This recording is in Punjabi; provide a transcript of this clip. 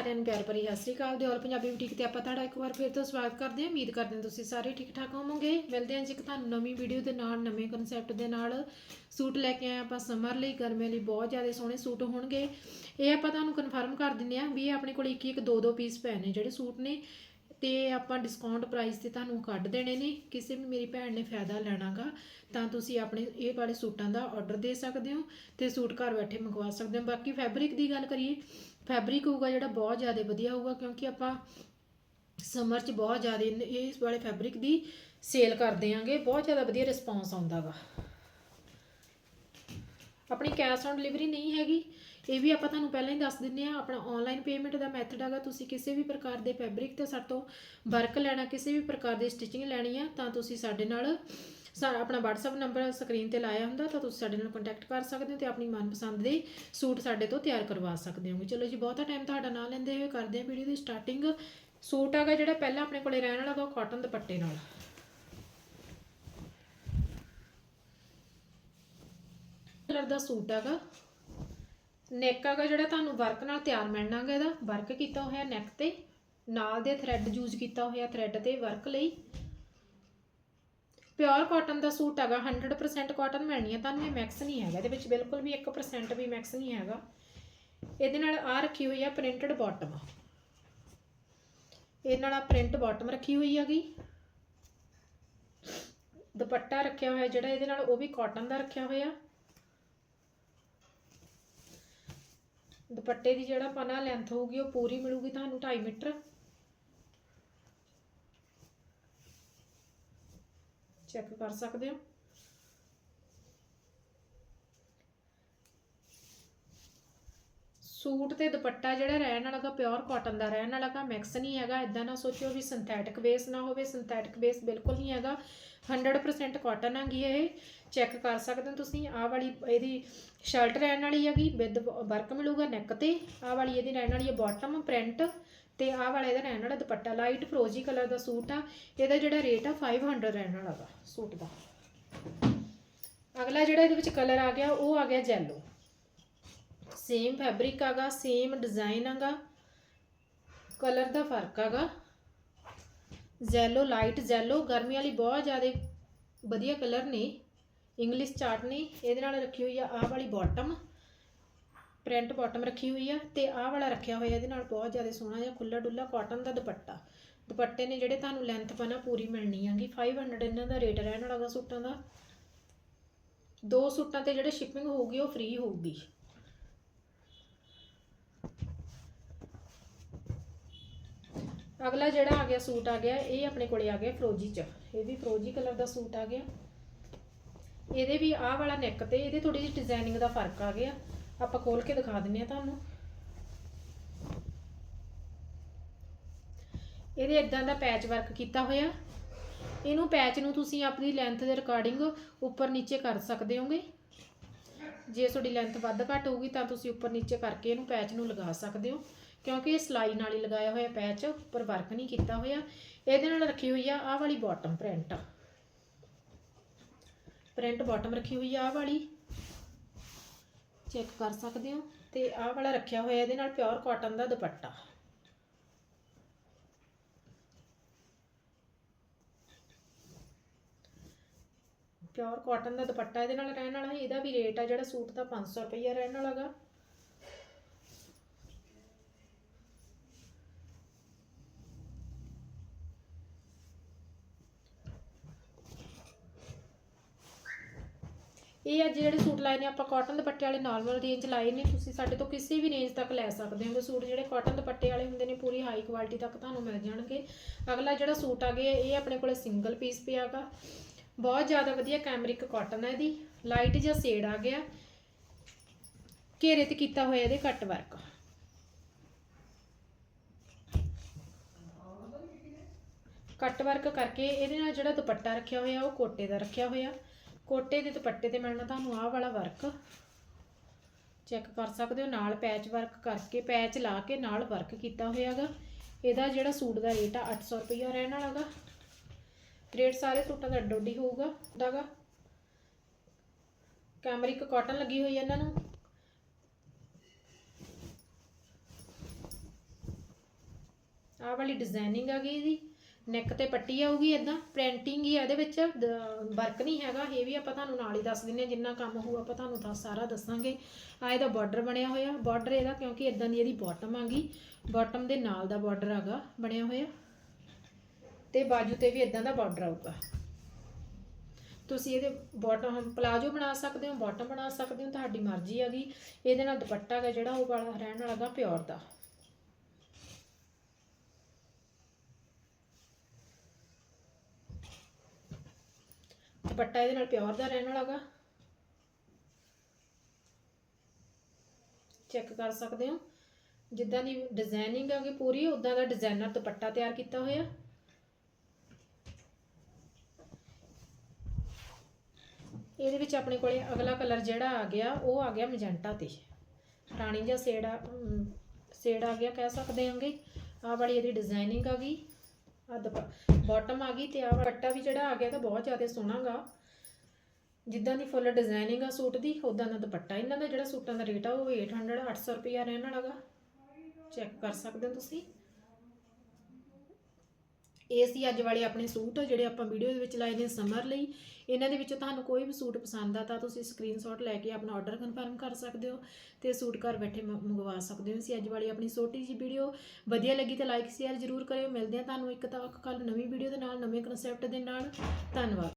ਸਾਰਿਆਂ ਨੂੰ ਪਿਆਰ ਭਰੀ ਸਤਿ ਸ਼੍ਰੀ ਅਕਾਲ ਦਿਓਲ ਪੰਜਾਬੀ ਬੁਟੀਕ ਤੇ ਆਪਾਂ ਤੁਹਾਡਾ ਇੱਕ ਵਾਰ ਫਿਰ ਤੋਂ ਸਵਾਗਤ ਕਰਦੇ ਹਾਂ। ਉਮੀਦ ਕਰਦੇ ਹਾਂ ਤੁਸੀਂ ਸਾਰੇ ਠੀਕ ਠਾਕ ਹੋਵੋਗੇ। ਮਿਲਦੇ ਹਾਂ ਜੀ ਇੱਕ ਤੁਹਾਨੂੰ ਨਵੀਂ ਵੀਡੀਓ ਦੇ ਨਾਲ, ਨਵੇਂ ਕਨਸੈਪਟ ਦੇ ਨਾਲ। ਸੂਟ ਲੈ ਕੇ ਆਏ ਆਪਾਂ ਸਮਰ ਲਈ। ਗਰਮੀਆਂ ਲਈ ਬਹੁਤ ਜ਼ਿਆਦਾ ਸੋਹਣੇ ਸੂਟ ਹੋਣਗੇ। ਇਹ ਆਪਾਂ ਤੁਹਾਨੂੰ ਕਨਫਰਮ ਕਰ ਦਿੰਦੇ ਹਾਂ ਵੀ ਇਹ ਆਪਣੇ ਕੋਲ ਇੱਕ ਇੱਕ ਦੋ ਦੋ ਪੀਸ ਪਏ ਨੇ ਜਿਹੜੇ ਸੂਟ ਨੇ। ਤੇ ਆਪਾਂ ਡਿਸਕਾਊਂਟ ਪ੍ਰਾਈਸ ਤੇ ਤੁਹਾਨੂੰ ਕੱਢ ਦੇਣੇ ਨੇ, ਕਿਸੇ ਵੀ ਮੇਰੀ ਭੈਣ ਨੇ ਫਾਇਦਾ ਲੈਣਾਗਾ, ਤਾਂ ਤੁਸੀਂ ਆਪਣੇ ਇਹ ਵਾਲੇ ਸੂਟਾਂ ਦਾ ਆਰਡਰ ਦੇ ਸਕਦੇ ਹੋ ਤੇ ਸੂਟ ਘਰ ਬੈਠੇ ਮੰਗਵਾ ਸਕਦੇ ਹੋ। ਬਾਕੀ ਫੈਬਰਿਕ ਦੀ ਗੱਲ ਕਰੀਏ ਫੈਬਰਿਕ ਹੋਊਗਾ ਜਿਹੜਾ ਬਹੁਤ ਜ਼ਿਆਦਾ ਵਧੀਆ ਹੋਊਗਾ, ਕਿਉਂਕਿ ਆਪਾਂ ਸਮਰ 'ਚ ਬਹੁਤ ਜ਼ਿਆਦਾ ਇਸ ਵਾਲੇ ਫੈਬਰਿਕ ਦੀ ਸੇਲ ਕਰਦੇ ਆਂਗੇ ਬਹੁਤ ਜ਼ਿਆਦਾ ਵਧੀਆ ਰਿਸਪੌਂਸ ਆਉਂਦਾਗਾ ਆਪਣੀ ਕੈਸ਼ ਔਨ ਡਿਲੀਵਰੀ ਨਹੀਂ ਹੈਗੀ ਇਹ ਵੀ ਆਪਾਂ ਤੁਹਾਨੂੰ ਪਹਿਲਾਂ ਹੀ ਦੱਸ ਦਿੰਨੇ ਆ ਆਪਣਾ ਆਨਲਾਈਨ ਪੇਮੈਂਟ ਦਾ ਮੈਥਡ ਹੈਗਾ, ਤੁਸੀਂ ਕਿਸੇ ਵੀ ਪ੍ਰਕਾਰ ਦੇ ਫੈਬਰਿਕ ਤੇ ਸਾਡੇ ਤੋਂ ਵਰਕ ਲੈਣਾ, ਕਿਸੇ ਵੀ ਪ੍ਰਕਾਰ ਦੀ ਸਟਿਚਿੰਗ ਲੈਣੀ ਆ, ਤਾਂ ਤੁਸੀਂ ਸਾਡੇ ਨਾਲ ਸਾ- ਆਪਣਾ WhatsApp ਨੰਬਰ ਸਕਰੀਨ ਤੇ ਲਾਇਆ ਹੁੰਦਾ, ਤਾਂ ਤੁਸੀਂ ਸਾਡੇ ਨਾਲ ਕੰਟੈਕਟ ਕਰ ਸਕਦੇ ਹੋ ਤੇ ਆਪਣੀ ਮਨਪਸੰਦ ਦੇ ਸੂਟ ਸਾਡੇ ਤੋਂ ਤਿਆਰ ਕਰਵਾ ਸਕਦੇ ਹੋ ਚਲੋ ਜੀ, ਬਹੁਤਾ ਟਾਈਮ ਤੁਹਾਡਾ ਨਾ ਲੈਂਦੇ ਹੋਏ ਕਰਦੇ ਹਾਂ ਵੀਡੀਓ ਦੀ ਸਟਾਰਟਿੰਗ ਸੂਟ ਹੈਗਾ ਜਿਹੜਾ ਪਹਿਲਾਂ ਆਪਣੇ ਕੋਲੇ ਰਹਿਣ ਵਾਲਾ ਉਹ ਕਾਟਨ ਦੁਪੱਟੇ ਨਾਲ। ਕਲਰ ਦਾ ਸੂਟ ਹੈਗਾ। ਨੈਕ ਹੈਗਾ ਜਿਹੜਾ ਤੁਹਾਨੂੰ ਵਰਕ ਨਾਲ ਤਿਆਰ ਮਿਲਣਾਗਾ ਇਹਦਾ। ਵਰਕ ਕੀਤਾ ਹੋਇਆ ਨੈਕ ਤੇ। ਨਾਲ ਦੇ ਥ੍ਰੈਡ ਯੂਜ਼ ਕੀਤਾ ਹੋਇਆ ਥ੍ਰੈਡ ਤੇ ਵਰਕ ਲਈ। ਪਿਓਰ ਕਾਟਨ ਦਾ ਸੂਟ ਹੈਗਾ 100% ਕਾਟਨ ਮਿਲਣੀ ਹੈ ਤੁਹਾਨੂੰ, ਇਹ ਮੈਕਸ ਨਹੀਂ ਹੈਗਾ। ਇਹਦੇ ਵਿੱਚ ਬਿਲਕੁਲ ਵੀ 1% ਵੀ ਮੈਕਸ ਨਹੀਂ ਹੈਗਾ। ਇਹਦੇ ਨਾਲ ਆ ਰੱਖੀ ਹੋਈ ਆ ਪ੍ਰਿੰਟਡ ਬਾਟਮ ਇਹਦੇ ਨਾਲ ਆ ਪ੍ਰਿੰਟ ਬਾਟਮ ਰੱਖੀ ਹੋਈ ਹੈਗੀ। ਦੁਪੱਟਾ ਰੱਖਿਆ ਹੋਇਆ ਜਿਹੜਾ, ਇਹਦੇ ਨਾਲ ਉਹ ਵੀ ਕਾਟਨ ਦਾ ਰੱਖਿਆ ਹੋਇਆ। ਦੁਪੱਟੇ ਦੀ ਜਿਹੜਾ ਪਨਾ ਲੈਂਥ ਹੋਊਗੀ, ਉਹ ਪੂਰੀ ਮਿਲੂਗੀ ਤੁਹਾਨੂੰ 2.5 ਮੀਟਰ। ਚੈੱਕ ਕਰ ਸਕਦੇ ਹੋ? ਸੂਟ ਤੇ ਦੁਪੱਟਾ ਜਿਹੜਾ ਰਹਿਣ ਵਾਲਾ ਵਾਲਾਗਾ ਪਿਓਰ ਕਾਟਨ ਦਾ ਰਹਿਣ ਵਾਲਾ ਵਾਲਾਗਾ ਮਿਕਸ ਨਹੀਂ ਹੈਗਾ ਇਦਾਂ ਨਾ ਸੋਚਿਓ ਵੀ ਸਿੰਥੈਟਿਕ ਬੇਸ ਨਾ ਹੋਵੇ ਸਿੰਥੈਟਿਕ ਬੇਸ ਬਿਲਕੁਲ ਨਹੀਂ ਹੈਗਾ 100% ਕਾਟਨ ਹੈਗੀ ਇਹ ਚੈੱਕ ਕਰ ਸਕਦੇ ਹੋ ਤੁਸੀਂ, ਆਹ ਵਾਲੀ ਇਹਦੀ ਸ਼ਰਟ ਰਹਿਣ ਵਾਲੀ ਹੈਗੀ ਵਿਦ ਵਰਕ ਮਿਲੂਗਾ ਨੈਕ ਤੇ, ਆਹ ਵਾਲੀ ਇਹਦੀ ਰਹਿਣ ਵਾਲੀ ਹੈ ਬਾਟਮ ਪ੍ਰਿੰਟ ਤੇ ਆਹ ਵਾਲਾ ਇਹਦਾ ਰਹਿਣ ਵਾਲਾ ਦੁਪੱਟਾ ਲਾਈਟ ਫਰੋਜੀ ਕਲਰ ਦਾ ਸੂਟ ਆ, ਇਹਦਾ ਜਿਹੜਾ ਰੇਟ ਆ 500 ਰਹਿਣ ਵਾਲਾ ਵਾ ਸੂਟ ਦਾ। ਅਗਲਾ ਜਿਹੜਾ ਇਹਦੇ ਵਿੱਚ ਕਲਰ ਆ ਗਿਆ, ਉਹ ਆ ਗਿਆ ਜੈਲੋ ਸੇਮ ਫੈਬਰਿਕ ਆਗਾ ਸੇਮ ਡਿਜ਼ਾਈਨ ਆਗਾ। ਕਲਰ ਦਾ ਫ਼ਰਕ ਆਗਾ। ਜ਼ੈਲੋ ਲਾਈਟ ਜ਼ੈਲੋ ਗਰਮੀ ਵਾਲੀ ਬਹੁਤ ਜ਼ਿਆਦਾ ਵਧੀਆ ਕਲਰ ਨੇ। ਇੰਗਲਿਸ਼ ਚਾਰਟ ਨੇ, ਇਹਦੇ ਨਾਲ ਰੱਖੀ ਹੋਈ ਆ ਆਹ ਵਾਲੀ ਬਾਟਮ ਪ੍ਰਿੰਟ ਬਾਟਮ ਰੱਖੀ ਹੋਈ ਆ ਤੇ ਆਹ ਵਾਲਾ ਰੱਖਿਆ ਹੋਇਆ ਇਹਦੇ ਨਾਲ ਬਹੁਤ ਜ਼ਿਆਦਾ ਸੋਹਣਾ ਜਿਹਾ ਖੁੱਲਾ ਡੁੱਲਾ ਕਾਟਨ ਦਾ ਦੁਪੱਟਾ। ਦੁਪੱਟੇ ਨੇ ਜਿਹੜੇ ਤੁਹਾਨੂੰ ਲੈਂਥ ਪਨਾ ਪੂਰੀ ਮਿਲਣੀ ਆਗੀ। 500 ਇਹਨਾਂ ਦਾ ਰੇਟ ਰਹਿਣ ਵਾਲਾ ਸੂਟਾਂ ਦਾ। ਦੋ ਸੂਟਾਂ ਤੇ ਜਿਹੜੇ ਸ਼ਿਪਿੰਗ ਹੋਊਗੀ ਉਹ ਫ੍ਰੀ ਹੋਊਗੀ। ਅਗਲਾ ਜਿਹੜਾ ਆ ਗਿਆ, ਸੂਟ ਆ ਗਿਆ, ਇਹ ਆਪਣੇ ਕੋਲੇ ਆ ਗਿਆ ਫਰੋਜੀ ਚ। ਇਹ ਵੀ ਫਰੋਜੀ ਕਲਰ ਦਾ ਸੂਟ ਆ ਗਿਆ। ਇਹਦੇ ਵੀ ਆਹ ਵਾਲਾ ਨੈਕ ਤੇ, ਇਹਦੇ ਥੋੜੀ ਜਿਹੀ ਡਿਜ਼ਾਈਨਿੰਗ ਦਾ ਫ਼ਰਕ ਆ ਗਿਆ। ਆਪਾਂ ਖੋਲ ਕੇ ਦਿਖਾ ਦਿੰਨੇ ਆ ਤੁਹਾਨੂੰ। ਇਹਦੇ ਇਦਾਂ ਦਾ ਪੈਚ ਵਰਕ ਕੀਤਾ ਹੋਇਆ। ਇਹਨੂੰ ਪੈਚ ਨੂੰ ਤੁਸੀਂ ਆਪਣੀ ਲੈਂਥ ਦੇ ਰਿਕਾਰਡਿੰਗ ਉੱਪਰ ਨੀਚੇ ਕਰ ਸਕਦੇ ਹੋਗੇ। ਜੇ ਤੁਹਾਡੀ ਲੈਂਥ ਵੱਧ ਘੱਟ ਹੋਊਗੀ ਤਾਂ ਤੁਸੀਂ ਉੱਪਰ ਨੀਚੇ ਕਰਕੇ ਇਹਨੂੰ ਪੈਚ ਨੂੰ ਲਗਾ ਸਕਦੇ ਹੋ। ਕਿਉਂਕਿ ਇਹ ਸਲਾਈ ਨਾਲ ਹੀ ਲਗਾਇਆ ਹੋਇਆ ਪੈਚ ਉੱਪਰ ਵਰਕ ਨਹੀਂ ਕੀਤਾ ਹੋਇਆ। ਇਹਦੇ ਨਾਲ ਰੱਖੀ ਹੋਈ ਆ ਆਹ ਵਾਲੀ ਬਾਟਮ ਪ੍ਰਿੰਟ ਪ੍ਰਿੰਟ ਬਾਟਮ ਰੱਖੀ ਹੋਈ ਆ ਆਹ ਵਾਲੀ। ਚੈੱਕ ਕਰ ਸਕਦੇ ਹੋ? ਤੇ ਆਹ ਵਾਲਾ ਰੱਖਿਆ ਹੋਇਆ, ਇਹਦੇ ਨਾਲ ਪਿਓਰ ਕਾਟਨ ਦਾ ਦੁਪੱਟਾ। ਪਿਓਰ ਕਾਟਨ ਦਾ ਦੁਪੱਟਾ ਇਹਦੇ ਨਾਲ ਰਹਿਣ ਵਾਲਾ ਹੈ। ਇਹਦਾ ਵੀ ਰੇਟ ਆ ਜਿਹੜਾ ਸੂਟ ਦਾ 500 ਰੁਪਈਆ ਰਹਿਣ ਵਾਲਾਗਾ ਇਹ ਅੱਜ ਜਿਹੜੇ ਸੂਟ ਲਾਏ ਨੇ, ਆਪਾਂ ਕਾਟਨ ਦੁਪੱਟੇ ਵਾਲੇ ਨਾਰਮਲ ਰੇਂਜ ਲਾਏ ਨੇ। ਤੁਸੀਂ ਸਾਡੇ ਤੋਂ ਕਿਸੇ ਵੀ ਰੇਂਜ ਤੱਕ ਲੈ ਸਕਦੇ ਹੋ। ਸੂਟ ਜਿਹੜੇ ਕਾਟਨ ਦੁਪੱਟੇ ਵਾਲੇ ਹੁੰਦੇ ਨੇ, ਪੂਰੀ ਹਾਈ ਕੁਆਲਿਟੀ ਤੱਕ ਤੁਹਾਨੂੰ ਮਿਲ ਜਾਣਗੇ। ਅਗਲਾ ਜਿਹੜਾ ਸੂਟ ਆ ਗਿਆ ਇਹ ਆਪਣੇ ਕੋਲੇ ਸਿੰਗਲ ਪੀਸ ਪਿਆਗਾ ਬਹੁਤ ਜ਼ਿਆਦਾ ਵਧੀਆ ਕੈਮਰਿਕ ਕਾਟਨ ਹੈ ਇਹਦੀ। ਲਾਈਟ ਜਿਹਾ ਸ਼ੇਡ ਆ ਗਿਆ। ਘੇਰੇ ਤੇ ਕੀਤਾ ਹੋਇਆ ਇਹਦੇ ਕੱਟ ਵਰਕ ਕੱਟ ਵਰਕ ਕਰਕੇ ਇਹਦੇ ਨਾਲ ਜਿਹੜਾ ਦੁਪੱਟਾ ਰੱਖਿਆ ਹੋਇਆ, ਉਹ ਕੋਟੇ ਦਾ ਰੱਖਿਆ ਹੋਇਆ। ਕੋਟੇ ਦੇ ਦੁਪੱਟੇ ਤੇ ਮਿਲਣਾ ਤੁਹਾਨੂੰ ਆਹ ਵਾਲਾ ਵਰਕ ਚੈੱਕ ਕਰ ਸਕਦੇ ਹੋ। ਨਾਲ ਪੈਚ ਵਰਕ ਕਰਕੇ ਪੈਚ ਲਾ ਕੇ ਨਾਲ ਵਰਕ ਕੀਤਾ ਹੋਇਆਗਾ। ਇਹਦਾ ਜਿਹੜਾ ਸੂਟ ਦਾ ਰੇਟ ਆ 800 ਰੁਪਈਆ ਰਹਿਣ ਵਾਲਾਗਾ। ਰੇਟ ਸਾਰੇ ਸੂਟਾਂ ਦਾ ਅੱਡੋ ਅੱਡੀ ਹੋਊਗਾ, ਦਾਗਾ। ਕੈਮਰਿਕ ਕਾਟਨ ਲੱਗੀ ਹੋਈ ਹੈ ਇਹਨਾਂ ਨੂੰ। ਆਹ ਵਾਲੀ ਡਿਜ਼ਾਈਨਿੰਗ ਆ ਗਈ ਇਹਦੀ। ਨੈਕ ਤੇ ਪੱਟੀ ਆਊਗੀ ਇਦਾਂ ਪ੍ਰਿੰਟਿੰਗ ਹੀ ਆ ਇਹਦੇ ਵਿੱਚ ਵਰਕ ਨਹੀਂ ਹੈਗਾ, ਇਹ ਵੀ ਆਪਾਂ ਤੁਹਾਨੂੰ ਨਾਲ ਹੀ ਦੱਸ ਦਿੰਨੇ ਆ, ਜਿੰਨਾ ਕੰਮ ਹੋਊ ਆਪਾਂ ਤੁਹਾਨੂੰ ਤਾਂ ਸਾਰਾ ਦੱਸਾਂਗੇ। ਆ ਇਹਦਾ ਬਾਰਡਰ ਬਣਿਆ ਹੋਇਆ ਬਾਰਡਰ ਇਹਦਾ ਕਿਉਂਕਿ ਇਦਾਂ ਦੀ ਇਹਦੀ ਬਾਟਮ ਆਗੀ ਬਾਟਮ ਦੇ ਨਾਲ ਦਾ ਬਾਰਡਰ ਆਗਾ, ਬਣਿਆ ਹੋਇਆ। ਤੇ ਬਾਜੂ ਤੇ ਵੀ ਇਦਾਂ ਦਾ ਬਾਰਡਰ ਆਊਗਾ। ਤੁਸੀਂ ਇਹਦੇ ਬਾਟਮ ਪਲਾਜੋ ਬਣਾ ਸਕਦੇ ਹੋ ਬਾਟਮ ਬਣਾ ਸਕਦੇ ਹੋ, ਤੁਹਾਡੀ ਮਰਜ਼ੀ ਹੈਗੀ ਇਹਦੇ ਨਾਲ ਦੁਪੱਟਾ ਹੈਗਾ ਜਿਹੜਾ, ਉਹ ਵਾਲਾ ਰਹਿਣ ਵਾਲਾ ਗਾ ਪਿਓਰ ਦਾ। ਦੁਪੱਟਾ ਇਹਦੇ ਨਾਲ ਪਿਓਰ ਦਾ ਰਹਿਣ ਵਾਲਾ ਚੈੱਕ ਕਰ ਸਕਦੇ ਹੋ। ਜਿੱਦਾਂ ਦੀ ਡਿਜ਼ਾਈਨਿੰਗ ਹੈਗੀ ਪੂਰੀ ਉਦਾਂ ਦਾ ਡਿਜ਼ਾਈਨਰ ਦੁਪੱਟਾ ਤਿਆਰ ਕੀਤਾ ਹੋਇਆ। ਇਹਦੇ ਵਿੱਚ ਆਪਣੇ ਕੋਲੇ ਅਗਲਾ ਕਲਰ ਜਿਹੜਾ ਆ ਗਿਆ, ਉਹ ਆ ਗਿਆ ਮਜੈਂਟਾ ਤੇ। ਰਾਣੀ ਜਾਂ ਸ਼ੇਡ ਆ ਸ਼ੇਡ ਆ ਗਿਆ ਕਹਿ ਸਕਦੇ ਹਾਂਗੇ। ਆਹ ਵਾਲੀ ਇਹਦੀ ਡਿਜ਼ਾਈਨਿੰਗ ਆ ਗਈ ਆ ਬਾਟਮ ਆ ਗਈ ਤੇ ਆ ਦੁਪੱਟਾ ਵੀ ਜਿਹੜਾ ਆ ਗਿਆ ਤਾਂ ਬਹੁਤ ਜ਼ਿਆਦਾ ਸੋਹਣਾਗਾ ਜਿੱਦਾਂ ਦੀ ਫੁੱਲ ਡਿਜ਼ਾਈਨਿੰਗ ਆ ਸੂਟ ਦੀ ਉਦਾਂ ਦਾ ਦੁਪੱਟਾ ਇਹਨਾਂ ਦਾ ਜਿਹੜਾ ਸੂਟਾਂ ਦਾ ਰੇਟ ਆ, ਉਹ 800 800 ਰੁਪਿਆ ਰਹਿਣ ਵਾਲਾਗਾ ਚੈੱਕ ਕਰ ਸਕਦੇ ਹੋ ਤੁਸੀਂ। ਇਹ ਸੀ ਅੱਜ ਵਾਲੇ ਆਪਣੇ ਸੂਟ, ਜਿਹੜੇ ਆਪਾਂ ਵੀਡੀਓ ਦੇ ਵਿੱਚ ਲਾਏ ਨੇ ਸਮਰ ਲਈ। ਇਹਨਾਂ ਦੇ ਵਿੱਚੋਂ ਤੁਹਾਨੂੰ ਕੋਈ ਵੀ ਸੂਟ ਪਸੰਦ ਆ ਤਾਂ ਤੁਸੀਂ ਸਕਰੀਨਸ਼ਾਟ ਲੈ ਕੇ ਆਪਣਾ ਆਰਡਰ ਕਨਫਰਮ ਕਰ ਸਕਦੇ ਹੋ ਤੇ ਸੂਟ ਘਰ ਬੈਠੇ ਮੰਗਵਾ ਸਕਦੇ ਹੋ। ਸੀ ਅੱਜ ਵਾਲੀ ਆਪਣੀ ਛੋਟੀ ਜਿਹੀ ਵੀਡੀਓ ਵਧੀਆ ਲੱਗੀ ਤਾਂ ਲਾਈਕ ਸ਼ੇਅਰ ਜ਼ਰੂਰ ਕਰਿਓ। ਮਿਲਦੇ ਆ ਤੁਹਾਨੂੰ ਇੱਕ ਤਾਂ ਕੱਲ ਨਵੀਂ ਵੀਡੀਓ ਦੇ ਨਾਲ, ਨਵੇਂ ਕਨਸੈਪਟ ਦੇ ਨਾਲ। ਧੰਨਵਾਦ।